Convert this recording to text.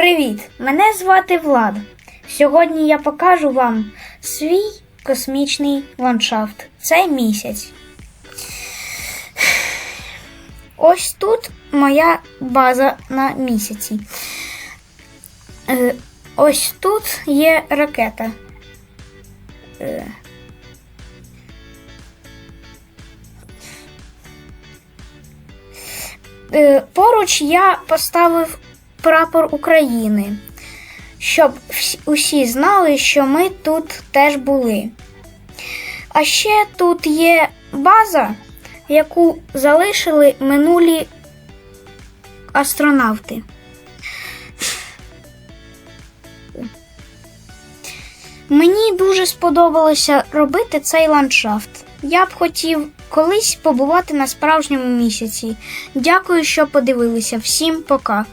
Привіт! Мене звати Влад. Сьогодні я покажу вам свій космічний ландшафт. Це місяць. Ось тут моя база на місяці. Е, Ось тут є ракета. Е, Е, Поруч я поставив прапор України, щоб усі знали, що ми тут теж були. А ще тут є база, яку залишили минулі астронавти. Мені дуже сподобалося робити цей ландшафт. Я б хотів колись побувати на справжньому місяці. Дякую, що подивилися. Всім пока.